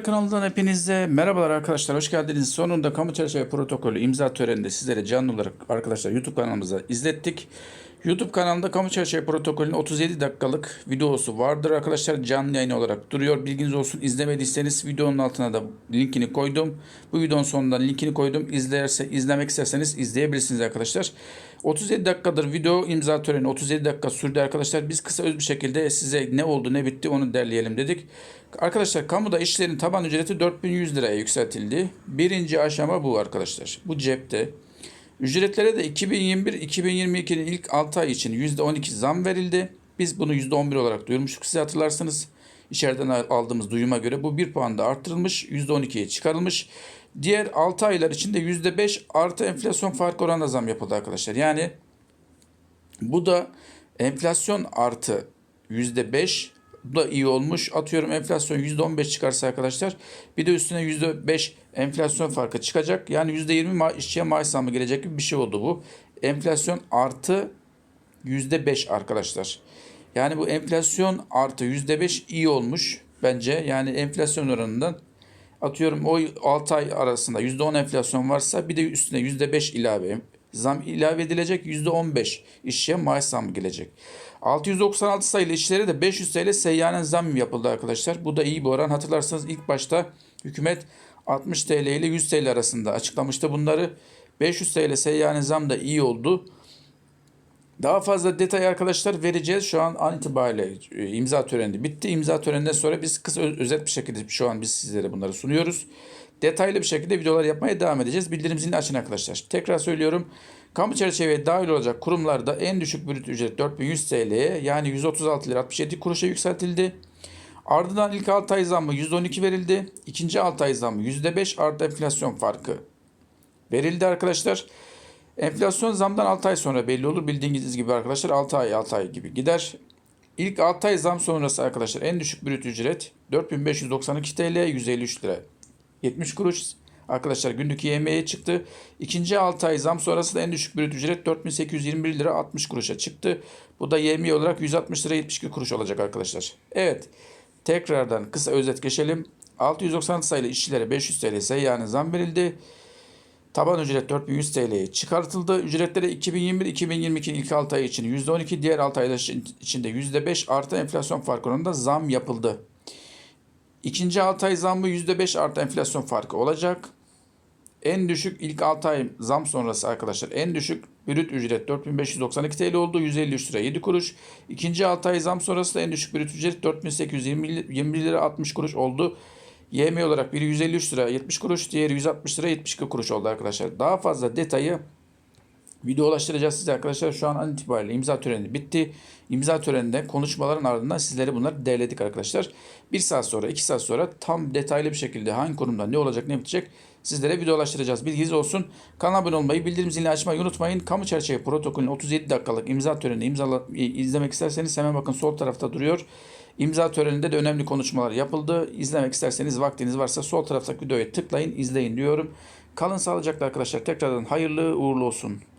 Kanalından hepinize merhabalar arkadaşlar. Hoş geldiniz. Sonunda kamu çerçeve protokolü imza töreninde sizlere canlı olarak arkadaşlar YouTube kanalımıza izlettik. YouTube kanalında kamu çerçeve protokolünün 37 dakikalık videosu vardır arkadaşlar. Canlı yayın olarak duruyor. Bilginiz olsun. İzlemediyseniz videonun altına da linkini koydum. Bu videonun sonunda linkini koydum. İzlerse, izlemek isterseniz izleyebilirsiniz arkadaşlar. 37 dakikadır video imza töreni 37 dakika sürdü arkadaşlar. Biz kısa öz bir şekilde size ne oldu ne bitti onu derleyelim dedik. Arkadaşlar kamuda işlerin taban ücreti 4100 liraya yükseltildi. Birinci aşama bu arkadaşlar. Bu cepte. Ücretlere de 2021-2022'nin ilk 6 ay için %12 zam verildi. Biz bunu %11 olarak duyurmuştuk size hatırlarsanız. İçeriden aldığımız duyuma göre bu 1 puan da arttırılmış, %12'ye çıkarılmış. Diğer 6 aylar için de %5 artı enflasyon farkı oranında zam yapıldı arkadaşlar. Yani bu da enflasyon artı %5 bu da iyi olmuş. Atıyorum enflasyon %15 çıkarsa arkadaşlar bir de üstüne %5 enflasyon farkı çıkacak. Yani %20 ma işçiye maaş zammı gelecek gibi bir şey oldu bu. Enflasyon artı %5 arkadaşlar. Yani bu enflasyon artı %5 iyi olmuş bence. Yani enflasyon oranından atıyorum o 6 ay arasında %10 enflasyon varsa bir de üstüne %5 ilave zam ilave edilecek. %15 işçiye maaş zammı gelecek. 696 sayılı işçilere de 500 TL seyyanen zam yapıldı arkadaşlar. Bu da iyi bir oran. Hatırlarsanız ilk başta hükümet 60 TL ile 100 TL arasında açıklamıştı bunları. 500 TL seyyanen zam da iyi oldu. Daha fazla detay arkadaşlar vereceğiz. Şu an an itibariyle e, imza töreni bitti. İmza töreninden sonra biz kısa özet bir şekilde şu an biz sizlere bunları sunuyoruz. Detaylı bir şekilde videolar yapmaya devam edeceğiz. Bildirim zilini açın arkadaşlar. Tekrar söylüyorum. Kamu çerçeveye dahil olacak kurumlarda en düşük brüt ücret 4100 TL'ye yani 136 lira 67 kuruşa yükseltildi. Ardından ilk 6 ay zammı %12 verildi. İkinci 6 ay zammı %5 artı enflasyon farkı verildi arkadaşlar. Enflasyon zamdan 6 ay sonra belli olur. Bildiğiniz gibi arkadaşlar 6 ay 6 ay gibi gider. İlk 6 ay zam sonrası arkadaşlar en düşük brüt ücret 4592 TL 153 lira 70 kuruş. Arkadaşlar günlük yemeğe çıktı. İkinci 6 ay zam sonrası da en düşük brüt ücret 4821 lira 60 kuruşa çıktı. Bu da yemeği olarak 160 lira 72 kuruş olacak arkadaşlar. Evet. Tekrardan kısa özet geçelim. 696 sayılı işçilere 500 TL seyyanı zam verildi. Taban ücret 4100 TL'ye çıkartıldı. Ücretlere 2021-2022 ilk 6 ay için %12, diğer 6 aylar içinde %5 artı enflasyon farkı oranında zam yapıldı. İkinci 6 ay zammı %5 artı enflasyon farkı olacak. En düşük ilk 6 ay zam sonrası arkadaşlar en düşük brüt ücret 4592 TL oldu. 153 lira 7 kuruş. İkinci 6 ay zam sonrası da en düşük brüt ücret 4821 lira 60 kuruş oldu. YM olarak biri 153 lira 70 kuruş, diğeri 160 lira 72 kuruş oldu arkadaşlar. Daha fazla detayı video ulaştıracağız size arkadaşlar. Şu an an itibariyle imza töreni bitti. İmza töreninde konuşmaların ardından sizlere bunları derledik arkadaşlar. Bir saat sonra, iki saat sonra tam detaylı bir şekilde hangi konumda ne olacak, ne bitecek sizlere video ulaştıracağız. Bilginiz olsun. Kanala abone olmayı, bildirim zilini açmayı unutmayın. Kamu çerçeve protokolünün 37 dakikalık imza törenini imzala, izlemek isterseniz hemen bakın sol tarafta duruyor. İmza töreninde de önemli konuşmalar yapıldı. İzlemek isterseniz vaktiniz varsa sol taraftaki videoya tıklayın, izleyin diyorum. Kalın sağlıcakla arkadaşlar. Tekrardan hayırlı uğurlu olsun.